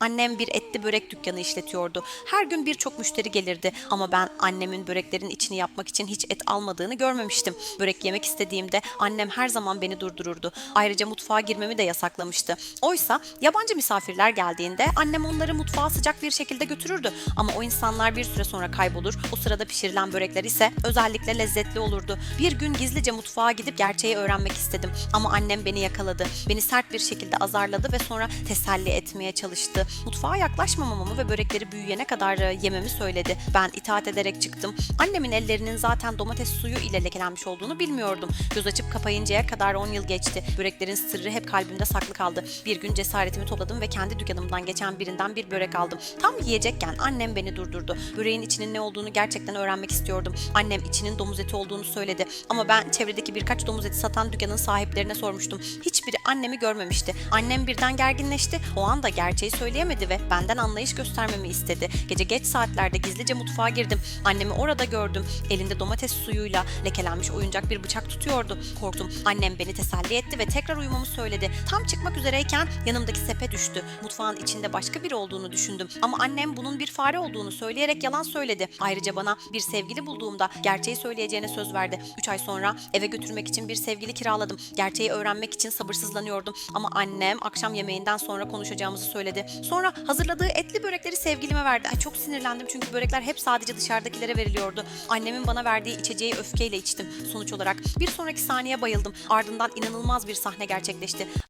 Annem bir etli börek dükkanı işletiyordu. Her gün birçok müşteri gelirdi ama ben annemin böreklerin içini yapmak için hiç et almadığını görmemiştim. Börek yemek istediğimde annem her zaman beni durdururdu. Ayrıca mutfağa girmemi de yasaklamıştı. Oysa yabancı misafirler geldiğinde annem onları mutfağa sıcak bir şekilde götürürdü. Ama o insanlar bir süre sonra kaybolur. O sırada pişirilen börekler ise özellikle lezzetli olurdu. Bir gün gizlice mutfağa gidip gerçeği öğrenmek istedim. Ama annem beni yakaladı. Beni sert bir şekilde azarladı ve sonra teselli etmeye çalıştı. Mutfağa yaklaşmamamı ve börekleri büyüyene kadar e, yememi söyledi. Ben itaat ederek çıktım. Annemin ellerinin zaten domates suyu ile lekelenmiş olduğunu bilmiyordum. Göz açıp kapayıncaya kadar 10 yıl geçti. Böreklerin sırrı hep kalbimde saklı kaldı. Bir gün cesaretimi topladım ve kendi dükkanımdan geçen birinden bir börek aldım. Tam yiyecekken annem beni durdurdu. Böreğin içinin ne olduğunu gerçekten öğrenmek istiyordum. Annem içinin domuz eti olduğunu söyledi. Ama ben çevredeki birkaç domuz eti satan dükkanın sahiplerine sormuştum. Hiçbiri annemi görmemişti. Annem birden gerginleşti. O anda gerçeği söyleyemedi ve benden anlayış göstermemi istedi. Gece geç saatlerde gizlice mutfağa girdim. Annemi orada gördüm. Elinde domates suyuyla lekelenmiş oyuncak bir bıçak tutuyordu. Korktum. Annem beni teselli etti ve tekrar uyumamı söyledi. Tam çıkmak üzereyken yanımdaki sepe düştü. Mutfağın içinde başka biri olduğunu düşündüm. Ama annem bunun bir fare olduğunu söyleyerek yalan söyledi. Ayrıca bana bir sevgili bulduğumda gerçeği söyleyeceğine söz verdi. 3 ay sonra eve götürmek için bir sevgili kiraladım. Gerçeği öğrenmek için sabırsızlanıyordum. Ama annem akşam yemeğinden sonra konuşacağımızı söyledi. Sonra hazırladığı etli börekleri sevgilime verdi. Ay çok sinirlendim çünkü börekler hep sadece dışarıdakilere veriliyordu. Annemin bana verdiği içeceği öfkeyle içtim. Sonuç olarak bir sonraki saniye bayıldım. Ardından inanılmaz bir sahne gerçekleşti.